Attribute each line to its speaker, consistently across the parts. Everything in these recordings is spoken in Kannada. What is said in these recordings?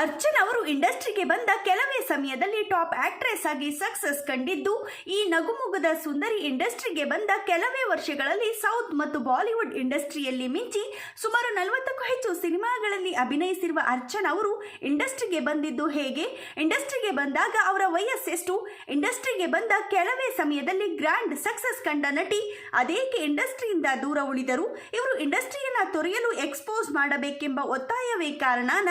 Speaker 1: ಅರ್ಚನ್ ಅವರು ಇಂಡಸ್ಟ್ರಿಗೆ ಬಂದ ಕೆಲವೇ ಸಮಯದಲ್ಲಿ ಟಾಪ್ ಆಕ್ಟ್ರೆಸ್ ಆಗಿ ಸಕ್ಸಸ್ ಕಂಡಿದ್ದು, ಈ ನಗುಮುಗದ ಸುಂದರಿ ಇಂಡಸ್ಟ್ರಿಗೆ ಬಂದ ಕೆಲವೇ ವರ್ಷಗಳಲ್ಲಿ ಸೌತ್ ಮತ್ತು ಬಾಲಿವುಡ್ ಇಂಡಸ್ಟ್ರಿಯಲ್ಲಿ ಮಿಂಚಿ ಸುಮಾರು ನಲವತ್ತಕ್ಕೂ ಹೆಚ್ಚು ಸಿನಿಮಾಗಳಲ್ಲಿ ಅಭಿನಯಿಸಿರುವ ಅರ್ಚನ್ ಅವರು ಇಂಡಸ್ಟ್ರಿಗೆ ಬಂದಿದ್ದು ಹೇಗೆ? ಇಂಡಸ್ಟ್ರಿಗೆ ಬಂದಾಗ ಅವರ ವಯಸ್ಸೆಷ್ಟು ಇಂಡಸ್ಟ್ರಿಗೆ ಬಂದ ಕೆಲವೇ ಸಮಯದಲ್ಲಿ ಗ್ರ್ಯಾಂಡ್ ಸಕ್ಸಸ್ ಕಂಡ ನಟಿ ಅದೇಕೆ ಇಂಡಸ್ಟ್ರಿಯಿಂದ ದೂರ ಉಳಿದರು? ಇವರು ಇಂಡಸ್ಟ್ರಿಯನ್ನು ತೊರೆಯಲು ಎಕ್ಸ್ಪೋಸ್ ಮಾಡಬೇಕೆಂಬ ಒತ್ತಾಯವೇ ಕಾರಣನ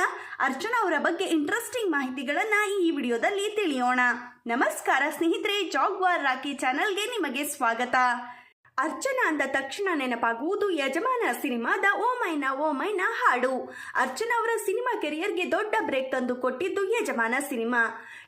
Speaker 1: ಅರ್ಚನಾ ಅವರ ಬಗ್ಗೆ ಇಂಟ್ರೆಸ್ಟಿಂಗ್ ಮಾಹಿತಿಗಳನ್ನ ಈ ವಿಡಿಯೋದಲ್ಲಿ ತಿಳಿಯೋಣ. ನಮಸ್ಕಾರ ಸ್ನೇಹಿತರೆ ಜಾಗ್ವಾರ್ ರಾಕಿ ಚಾನೆಲ್ಗೆ ನಿಮಗೆ ಸ್ವಾಗತ. ಅರ್ಚನಾ ಅಂದ ತಕ್ಷಣ ನೆನಪಾಗುವುದು ಯಜಮಾನ ಸಿನಿಮಾದ ಓ ಮೈನಾ ಓ ಮೈನಾ ಹಾಡು. ಅರ್ಚನಾ ಅವರ ಸಿನಿಮಾ ಕೆರಿಯರ್ಗೆ ದೊಡ್ಡ ಬ್ರೇಕ್ ತಂದು ಕೊಟ್ಟಿದ್ದು ಯಜಮಾನ ಸಿನಿಮಾ.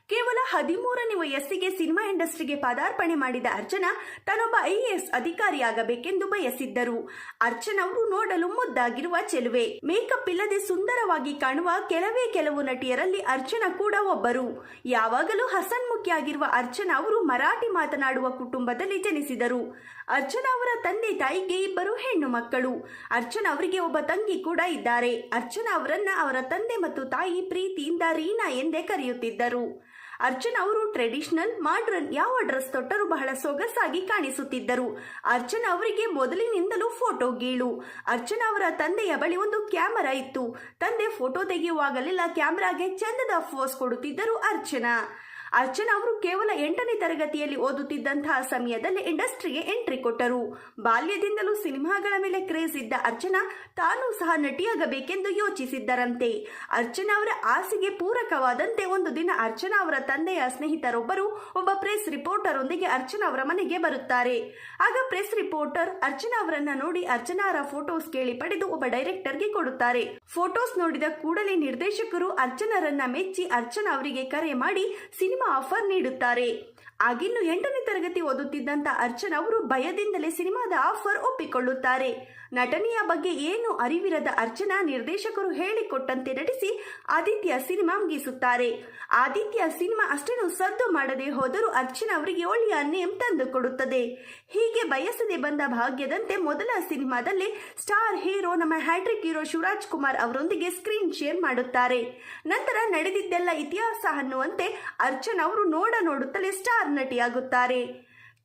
Speaker 1: ಕೇವಲ ಹದಿಮೂರನೇ ವಯಸ್ಸಿಗೆ ಸಿನಿಮಾ ಇಂಡಸ್ಟ್ರಿಗೆ ಪದಾರ್ಪಣೆ ಮಾಡಿದ ಅರ್ಚನಾ ತಾನೊಬ್ಬ ಐ ಎಸ್ ಅಧಿಕಾರಿಯಾಗಬೇಕೆಂದು ಬಯಸಿದ್ದರು. ಅರ್ಚನಾ ಅವರು ನೋಡಲು ಮುದ್ದಾಗಿರುವ ಚೆಲುವೆ. ಮೇಕಪ್ ಇಲ್ಲದೆ ಸುಂದರವಾಗಿ ಕಾಣುವ ಕೆಲವೇ ಕೆಲವು ನಟಿಯರಲ್ಲಿ ಅರ್ಚನಾ ಕೂಡ ಒಬ್ಬರು. ಯಾವಾಗಲೂ ಹಸನ್ಮುಖಿಯಾಗಿರುವ ಅರ್ಚನಾ ಅವರು ಮರಾಠಿ ಮಾತನಾಡುವ ಕುಟುಂಬದಲ್ಲಿ ಜನಿಸಿದರು. ಅರ್ಚನಾ ಅವರ ತಂದೆ ತಾಯಿಗೆ ಇಬ್ಬರು ಹೆಣ್ಣು ಮಕ್ಕಳು. ಅರ್ಜುನ ಅವರಿಗೆ ಒಬ್ಬ ತಂಗಿ ಕೂಡ ಇದ್ದಾರೆ. ಅರ್ಜುನ ಅವರನ್ನ ಅವರ ತಂದೆ ಮತ್ತು ತಾಯಿ ಪ್ರೀತಿಯಿಂದ ರೀನಾ ಎಂದೇ ಕರೆಯುತ್ತಿದ್ದರು. ಅರ್ಜುನ್ ಅವರು ಟ್ರೆಡಿಷನಲ್, ಮಾಡ್ರನ್, ಯಾವ ಡ್ರೆಸ್ ತೊಟ್ಟರೂ ಬಹಳ ಸೊಗಸಾಗಿ ಕಾಣಿಸುತ್ತಿದ್ದರು. ಅರ್ಜುನ್ ಅವರಿಗೆ ಮೊದಲಿನಿಂದಲೂ ಫೋಟೋ ಗೀಳು. ಅರ್ಜುನ್ ಅವರ ತಂದೆಯ ಬಳಿ ಒಂದು ಕ್ಯಾಮರಾ ಇತ್ತು. ತಂದೆ ಫೋಟೋ ತೆಗೆಯುವಾಗಲೆಲ್ಲ ಕ್ಯಾಮರಾಗೆ ಚಂದದ ಫೋಸ್ ಕೊಡುತ್ತಿದ್ದರು ಅರ್ಚನಾ ಅರ್ಚನಾ ಅವರು ಕೇವಲ ಎಂಟನೇ ತರಗತಿಯಲ್ಲಿ ಓದುತ್ತಿದ್ದಂತಹ ಸಮಯದಲ್ಲಿ ಇಂಡಸ್ಟ್ರಿಗೆ ಎಂಟ್ರಿ ಕೊಟ್ಟರು. ಬಾಲ್ಯದಿಂದಲೂ ಸಿನಿಮಾಗಳ ಮೇಲೆ ಕ್ರೇಜ್ ಇದ್ದ ಅರ್ಚನಾ ತಾನೂ ಸಹ ನಟಿಯಾಗಬೇಕೆಂದು ಯೋಚಿಸಿದ್ದರಂತೆ. ಅರ್ಚನ ಅವರ ಆಸೆಗೆ ಪೂರಕವಾದಂತೆ ಒಂದು ದಿನ ಅರ್ಚನಾ ಅವರ ತಂದೆಯ ಸ್ನೇಹಿತರೊಬ್ಬರು ಒಬ್ಬ ಪ್ರೆಸ್ ರಿಪೋರ್ಟರ್ ಒಂದಿಗೆ ಅರ್ಚನಾ ಅವರ ಮನೆಗೆ ಬರುತ್ತಾರೆ. ಆಗ ಪ್ರೆಸ್ ರಿಪೋರ್ಟರ್ ಅರ್ಚನಾ ಅವರನ್ನ ನೋಡಿ ಅರ್ಚನಾ ಅವರ ಫೋಟೋಸ್ ಕೇಳಿ ಪಡೆದು ಒಬ್ಬ ಡೈರೆಕ್ಟರ್ಗೆ ಕೊಡುತ್ತಾರೆ. ಫೋಟೋಸ್ ನೋಡಿದ ಕೂಡಲೇ ನಿರ್ದೇಶಕರು ಅರ್ಚನರನ್ನ ಮೆಚ್ಚಿ ಅರ್ಚನಾ ಅವರಿಗೆ ಕರೆ ಮಾಡಿ ಸಿನಿಮಾ ಆಫರ್ ನೀಡುತ್ತಾರೆ. ಆಗಿನ್ನು ಎಂಟನೇ ತರಗತಿ ಓದುತ್ತಿದ್ದಂತ ಅರ್ಚನ್ ಅವರು ಭಯದಿಂದಲೇ ಸಿನಿಮಾದ ಆಫರ್ ಒಪ್ಪಿಕೊಳ್ಳುತ್ತಾರೆ. ನಟನೆಯ ಬಗ್ಗೆ ಏನು ಅರಿವಿರದ ಅರ್ಚನಾ ನಿರ್ದೇಶಕರು ಹೇಳಿಕೊಟ್ಟಂತೆ ನಟಿಸಿ ಆದಿತ್ಯ ಸಿನಿಮಾ ಮುಗಿಸುತ್ತಾರೆ. ಆದಿತ್ಯ ಸಿನಿಮಾ ಅಷ್ಟೇನು ಸದ್ದು ಮಾಡದೆ ಹೋದರೂ ಅರ್ಚನ ಅವರಿಗೆ ಒಳ್ಳೆಯ ನೇಮ್ ತಂದುಕೊಡುತ್ತದೆ. ಹೀಗೆ ಬಯಸದೆ ಬಂದ ಭಾಗ್ಯದಂತೆ ಮೊದಲ ಸಿನಿಮಾದಲ್ಲಿ ಸ್ಟಾರ್ ಹೀರೋ ನಮ್ಮ hat trick hero Shivaraj Kumar ಅವರೊಂದಿಗೆ ಸ್ಕ್ರೀನ್ ಶೇರ್ ಮಾಡುತ್ತಾರೆ. ನಂತರ ನಡೆದಿದ್ದೆಲ್ಲ ಇತಿಹಾಸ ಅನ್ನುವಂತೆ ಅರ್ಚನಾ ಅವರು ನೋಡ ನೋಡುತ್ತಲೇ ಸ್ಟಾರ್ ನಟಿಯಾಗುತ್ತಾರೆ.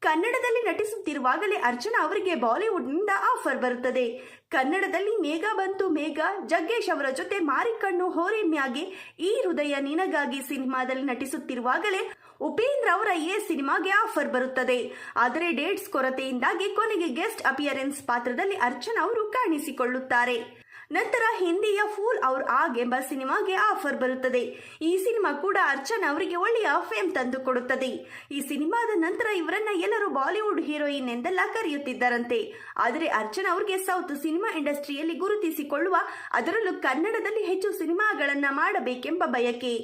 Speaker 1: ಕನ್ನಡದಲ್ಲಿ ನಟಿಸುತ್ತಿರುವಾಗಲೇ ಅರ್ಚನಾ ಅವರಿಗೆ ಬಾಲಿವುಡ್ನಿಂದ ಆಫರ್ ಬರುತ್ತದೆ. ಕನ್ನಡದಲ್ಲಿ ಮೇಘ ಬಂತು ಮೇಘ, ಜಗ್ಗೇಶ್ ಅವರ ಜೊತೆ ಮಾರಿಕಣ್ಣು ಹೋರಿಮ್ಯಾಗೆ ಈ ಹೃದಯ ನಿನಗಾಗಿ ಸಿನಿಮಾದಲ್ಲಿ ನಟಿಸುತ್ತಿರುವಾಗಲೇ ಉಪೇಂದ್ರ ಅವರ ಎ ಸಿನಿಮಾಗೆ ಆಫರ್ ಬರುತ್ತದೆ. ಆದರೆ ಡೇಟ್ಸ್ ಕೊರತೆಯಿಂದಾಗಿ ಕೊನೆಗೆ ಗೆಸ್ಟ್ ಅಪಿಯರೆನ್ಸ್ ಪಾತ್ರದಲ್ಲಿ ಅರ್ಚನಾ ಅವರು ಕಾಣಿಸಿಕೊಳ್ಳುತ್ತಾರೆ. ನಂತರ ಹಿಂದಿಯ ಫೂಲ್ ಔರ್ ಆಗ್ ಎಂಬ ಸಿನಿಮಾಗೆ ಆಫರ್ ಬರುತ್ತದೆ. ಈ ಸಿನಿಮಾ ಕೂಡ ಅರ್ಚನ್ ಅವರಿಗೆ ಒಳ್ಳೆಯ ಫೇಮ್ ತಂದುಕೊಡುತ್ತದೆ. ಈ ಸಿನಿಮಾದ ನಂತರ ಇವರನ್ನ ಎಲ್ಲರೂ ಬಾಲಿವುಡ್ ಹೀರೋಯಿನ್ ಎಂದೆಲ್ಲ ಕರೆಯುತ್ತಿದ್ದರಂತೆ. ಆದರೆ ಅರ್ಚನ್ ಅವರಿಗೆ ಸೌತ್ ಸಿನಿಮಾ ಇಂಡಸ್ಟ್ರಿಯಲ್ಲಿ ಗುರುತಿಸಿಕೊಳ್ಳುವ ಅದರಲ್ಲೂ ಕನ್ನಡದಲ್ಲಿ ಹೆಚ್ಚು ಸಿನಿಮಾಗಳನ್ನ ಮಾಡಬೇಕೆಂಬ ಬಯಕೆ.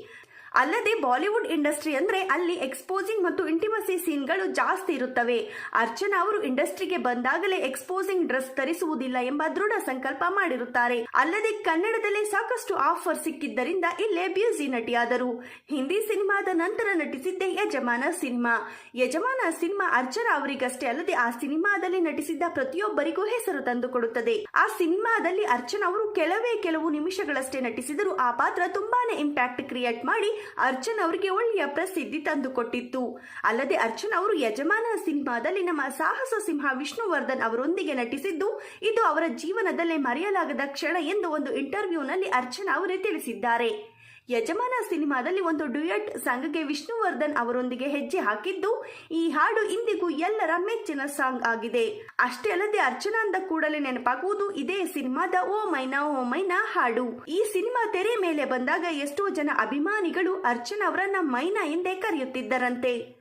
Speaker 1: ಅಲ್ಲದೆ ಬಾಲಿವುಡ್ ಇಂಡಸ್ಟ್ರಿ ಅಂದ್ರೆ ಅಲ್ಲಿ ಎಕ್ಸ್ಪೋಸಿಂಗ್ ಮತ್ತು ಇಂಟಿಮಸಿ ಸೀನ್ಗಳು ಜಾಸ್ತಿ ಇರುತ್ತವೆ. ಅರ್ಚನಾ ಅವರು ಇಂಡಸ್ಟ್ರಿಗೆ ಬಂದಾಗಲೇ ಎಕ್ಸ್ಪೋಸಿಂಗ್ ಡ್ರೆಸ್ ತರಿಸುವುದಿಲ್ಲ ಎಂಬ ದೃಢ ಸಂಕಲ್ಪ ಮಾಡಿರುತ್ತಾರೆ. ಅಲ್ಲದೆ ಕನ್ನಡದಲ್ಲೇ ಸಾಕಷ್ಟು ಆಫರ್ ಸಿಕ್ಕಿದ್ದರಿಂದ ಇಲ್ಲೇ ಬ್ಯೂಸಿ ನಟಿಯಾದರು. ಹಿಂದಿ ಸಿನಿಮಾದ ನಂತರ ನಟಿಸಿದ್ದೇ ಯಜಮಾನ ಸಿನಿಮಾ. ಯಜಮಾನ ಸಿನಿಮಾ ಅರ್ಚನಾ ಅವರಿಗಷ್ಟೇ ಅಲ್ಲದೆ ಆ ಸಿನಿಮಾದಲ್ಲಿ ನಟಿಸಿದ್ದ ಪ್ರತಿಯೊಬ್ಬರಿಗೂ ಹೆಸರು ತಂದುಕೊಡುತ್ತದೆ. ಆ ಸಿನಿಮಾದಲ್ಲಿ ಅರ್ಚನಾ ಅವರು ಕೆಲವೇ ಕೆಲವು ನಿಮಿಷಗಳಷ್ಟೇ ನಟಿಸಿದರೂ ಆ ಪಾತ್ರ ತುಂಬಾನೇ ಇಂಪ್ಯಾಕ್ಟ್ ಕ್ರಿಯೇಟ್ ಮಾಡಿ ಅರ್ಚನ್ ಅವರಿಗೆ ಒಳ್ಳೆಯ ಪ್ರಸಿದ್ಧಿ ತಂದುಕೊಟ್ಟಿತ್ತು. ಅಲ್ಲದೆ ಅರ್ಜುನ್ ಅವರು ಯಜಮಾನ ಸಿನಿಮಾದಲ್ಲಿ ನಮ್ಮ ಸಾಹಸ ಸಿಂಹ ವಿಷ್ಣುವರ್ಧನ್ ಅವರೊಂದಿಗೆ ನಟಿಸಿದ್ದು, ಇದು ಅವರ ಜೀವನದಲ್ಲೇ ಮರೆಯಲಾಗದ ಕ್ಷಣ ಎಂದು ಒಂದು ಇಂಟರ್ವ್ಯೂನಲ್ಲಿ ಅರ್ಚನಾ ಅವರೇ ತಿಳಿಸಿದ್ದಾರೆ. ಯಜಮಾನ ಸಿನಿಮಾದಲ್ಲಿ ಒಂದು ಡ್ಯುಯಟ್ ಸಾಂಗ್ಗೆ ವಿಷ್ಣುವರ್ಧನ್ ಅವರೊಂದಿಗೆ ಹೆಜ್ಜೆ ಹಾಕಿದ್ದು, ಈ ಹಾಡು ಇಂದಿಗೂ ಎಲ್ಲರ ಮೆಚ್ಚಿನ ಸಾಂಗ್ ಆಗಿದೆ. ಅಷ್ಟೇ ಅಲ್ಲದೆ ಅರ್ಚನಾ ಅಂದ ಕೂಡಲೇ ನೆನಪಾಗುವುದು, ಇದೇ ಸಿನಿಮಾದ ಓ ಮೈನಾ ಓ ಮೈನಾ ಹಾಡು. ಈ ಸಿನಿಮಾ ತೆರೆ ಮೇಲೆ ಬಂದಾಗ ಎಷ್ಟೋ ಜನ ಅಭಿಮಾನಿಗಳು ಅರ್ಚನಾ ಅವರನ್ನ ಮೈನಾ ಎಂದೇ ಕರೆಯುತ್ತಿದ್ದರಂತೆ.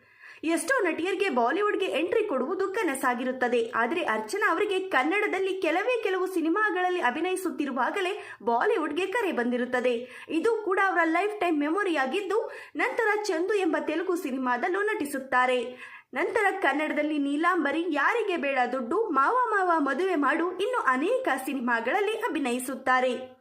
Speaker 1: ಎಷ್ಟೋ ನಟಿಯರಿಗೆ ಬಾಲಿವುಡ್ಗೆ ಎಂಟ್ರಿ ಕೊಡುವುದು ಕನಸಾಗಿರುತ್ತದೆ. ಆದರೆ ಅರ್ಚನಾ ಅವರಿಗೆ ಕನ್ನಡದಲ್ಲಿ ಕೆಲವೇ ಕೆಲವು ಸಿನಿಮಾಗಳಲ್ಲಿ ಅಭಿನಯಿಸುತ್ತಿರುವಾಗಲೇ ಬಾಲಿವುಡ್ಗೆ ಕರೆ ಬಂದಿರುತ್ತದೆ. ಇದು ಕೂಡ ಅವರ ಲೈಫ್ ಟೈಮ್ ಮೆಮೊರಿಯಾಗಿದ್ದು ನಂತರ ಚಂದು ಎಂಬ ತೆಲುಗು ಸಿನಿಮಾದಲ್ಲೂ ನಟಿಸುತ್ತಾರೆ. ನಂತರ ಕನ್ನಡದಲ್ಲಿ ನೀಲಾಂಬರಿ, ಯಾರಿಗೆ ಬೇಡ ದುಡ್ಡು, ಮಾವ ಮಾವ ಮದುವೆ ಮಾಡು, ಇನ್ನು ಅನೇಕ ಸಿನಿಮಾಗಳಲ್ಲಿ ಅಭಿನಯಿಸುತ್ತಾರೆ.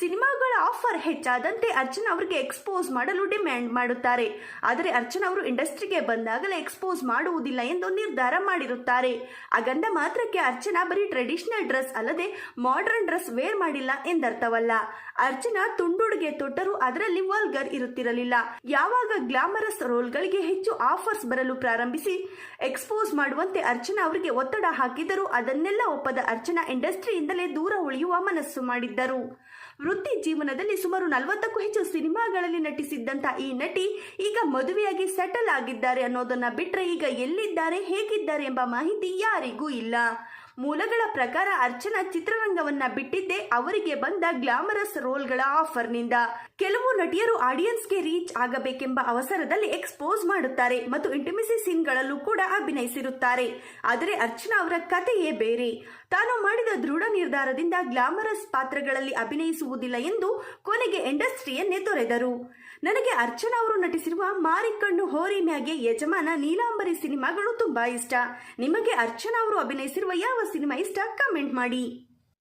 Speaker 1: ಸಿನಿಮಾಗಳ ಆಫರ್ ಹೆಚ್ಚಾದಂತೆ ಅರ್ಚನಾ ಅವರಿಗೆ ಎಕ್ಸ್ಪೋಸ್ ಮಾಡಲು ಡಿಮ್ಯಾಂಡ್ ಮಾಡುತ್ತಾರೆ. ಆದರೆ ಅರ್ಚನಾ ಅವರು ಇಂಡಸ್ಟ್ರಿಗೆ ಬಂದಾಗಲೇ ಎಕ್ಸ್ಪೋಸ್ ಮಾಡುವುದಿಲ್ಲ ಎಂದು ನಿರ್ಧಾರ ಮಾಡಿರುತ್ತಾರೆ. ಆಗಂದ ಮಾತ್ರಕ್ಕೆ ಅರ್ಚನ ಬರೀ ಟ್ರೆಡಿಷನಲ್ ಡ್ರೆಸ್ ಅಲ್ಲದೆ ಮಾಡರ್ನ್ ಡ್ರೆಸ್ ವೇರ್ ಮಾಡಿಲ್ಲ ಎಂದರ್ಥವಲ್ಲ. ಅರ್ಚನಾ ತುಂಡುಡುಗೆ ತೊಟ್ಟರೂ ಅದರಲ್ಲಿ ವಲ್ಗರ್ ಇರುತ್ತಿರಲಿಲ್ಲ. ಯಾವಾಗ ಗ್ಲಾಮರಸ್ ರೋಲ್ಗಳಿಗೆ ಹೆಚ್ಚು ಆಫರ್ಸ್ ಬರಲು ಪ್ರಾರಂಭಿಸಿ ಎಕ್ಸ್ಪೋಸ್ ಮಾಡುವಂತೆ ಅರ್ಚನ ಅವರಿಗೆ ಒತ್ತಡ ಹಾಕಿದರೂ ಅದನ್ನೆಲ್ಲ ಒಪ್ಪದ ಅರ್ಚನ ಇಂಡಸ್ಟ್ರಿಯಿಂದಲೇ ದೂರ ಉಳಿಯುವ ಮನಸ್ಸು ಮಾಡಿದ್ದರು. ವೃತ್ತಿ ಜೀವನದಲ್ಲಿ ಸುಮಾರು ನಲವತ್ತಕ್ಕೂ ಹೆಚ್ಚು ಸಿನಿಮಾಗಳಲ್ಲಿ ನಟಿಸಿದ್ದಂತ ಈ ನಟಿ ಈಗ ಮದುವೆಯಾಗಿ ಸೆಟಲ್ ಆಗಿದ್ದಾರೆ ಅನ್ನೋದನ್ನ ಬಿಟ್ರೆ ಈಗ ಎಲ್ಲಿದ್ದಾರೆ, ಹೇಗಿದ್ದಾರೆ ಎಂಬ ಮಾಹಿತಿ ಯಾರಿಗೂ ಇಲ್ಲ. ಮೂಲಗಳ ಪ್ರಕಾರ ಅರ್ಚನಾ ಚಿತ್ರರಂಗವನ್ನ ಬಿಟ್ಟಿದ್ದೆ ಅವರಿಗೆ ಬಂದ ಗ್ಲಾಮರಸ್ ರೋಲ್ಗಳ ಆಫರ್ನಿಂದ. ಕೆಲವು ನಟಿಯರು ಆಡಿಯನ್ಸ್ಗೆ ರೀಚ್ ಆಗಬೇಕೆಂಬ ಅವಸರದಲ್ಲಿ ಎಕ್ಸ್ಪೋಸ್ ಮಾಡುತ್ತಾರೆ ಮತ್ತು ಇಂಟಿಮಿಸಿ ಸೀನ್ಗಳಲ್ಲೂ ಕೂಡ ಅಭಿನಯಿಸಿರುತ್ತಾರೆ. ಆದರೆ ಅರ್ಚನಾ ಅವರ ಕಥೆಯೇ ಬೇರೆ. ತಾನು ಮಾಡಿದ ದೃಢ ನಿರ್ಧಾರದಿಂದ ಗ್ಲಾಮರಸ್ ಪಾತ್ರಗಳಲ್ಲಿ ಅಭಿನಯಿಸುವುದಿಲ್ಲ ಎಂದು ಕೊನೆಗೆ ಇಂಡಸ್ಟ್ರಿಯನ್ನೇ ತೊರೆದರು. ನನಗೆ ಅರ್ಚನಾ ಅವರು ನಟಿಸಿರುವ ಮಾರಿಕಣ್ಣು ಹೋರಿ ಮ್ಯಾಗೆ ಯಜಮಾನ ನೀಲಾಂಬರಿ ಸಿನಿಮಾಗಳು ತುಂಬಾ ಇಷ್ಟ. ನಿಮಗೆ ಅರ್ಚನಾ ಅವರು ಅಭಿನಯಿಸಿರುವ ಯಾವ ಸಿನಿಮಾ ಇಷ್ಟ? ಕಮೆಂಟ್ ಮಾಡಿ.